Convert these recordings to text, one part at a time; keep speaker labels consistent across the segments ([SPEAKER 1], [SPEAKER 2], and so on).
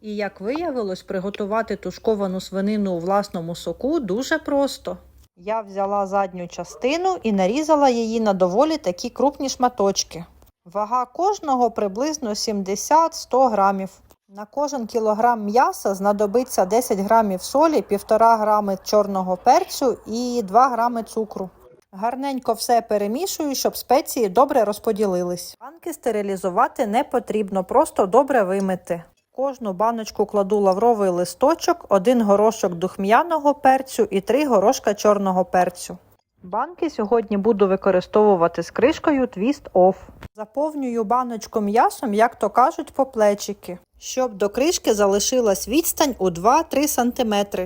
[SPEAKER 1] І як виявилось, приготувати тушковану свинину у власному соку дуже просто. Я взяла задню частину і нарізала її на доволі такі крупні шматочки. Вага кожного приблизно 70-100 грамів. На кожен кілограм м'яса знадобиться 10 грамів солі, 1,5 грами чорного перцю і 2 грами цукру. Гарненько все перемішую, щоб спеції добре розподілились. Банки стерилізувати не потрібно, просто добре вимити. Кожну баночку кладу лавровий листочок, один горошок духм'яного перцю і три горошка чорного перцю. Банки сьогодні буду використовувати з кришкою Twist Off. Заповнюю баночку м'ясом, як то кажуть, по плечики, щоб до кришки залишилась відстань у 2-3 см.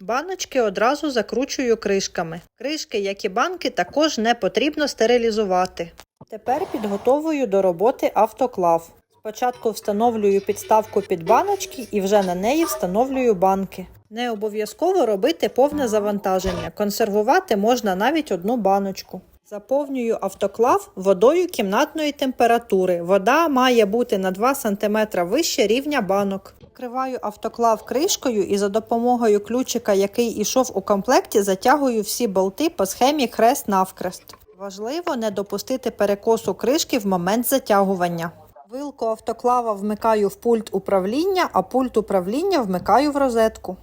[SPEAKER 1] Баночки одразу закручую кришками. Кришки, як і банки, також не потрібно стерилізувати. Тепер підготовую до роботи автоклав. Спочатку встановлюю підставку під баночки і вже на неї встановлюю банки. Не обов'язково робити повне завантаження. Консервувати можна навіть одну баночку. Заповнюю автоклав водою кімнатної температури. Вода має бути на 2 см вище рівня банок. Вкриваю автоклав кришкою і за допомогою ключика, який ішов у комплекті, затягую всі болти по схемі хрест-навкрест. Важливо не допустити перекосу кришки в момент затягування. Вилку автоклава вмикаю в пульт управління, а пульт управління вмикаю в розетку.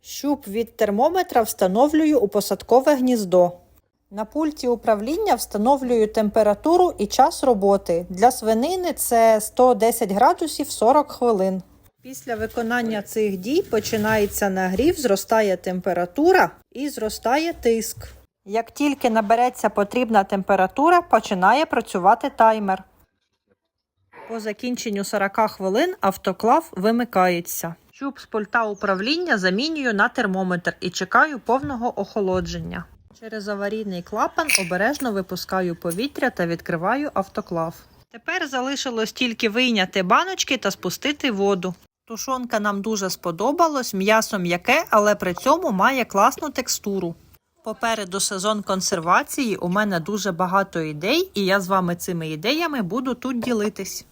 [SPEAKER 1] Щуп від термометра встановлюю у посадкове гніздо. На пульті управління встановлюю температуру і час роботи. Для свинини це 110 градусів 40 хвилин. Після виконання цих дій починається нагрів, зростає температура і зростає тиск. Як тільки набереться потрібна температура, починає працювати таймер. По закінченню 40 хвилин автоклав вимикається. Щуп з пульта управління замінюю на термометр і чекаю повного охолодження. Через аварійний клапан обережно випускаю повітря та відкриваю автоклав. Тепер залишилось тільки вийняти баночки та спустити воду. Тушонка нам дуже сподобалось, м'ясо м'яке, але при цьому має класну текстуру. Попереду сезон консервації у мене дуже багато ідей, і я з вами цими ідеями буду тут ділитись.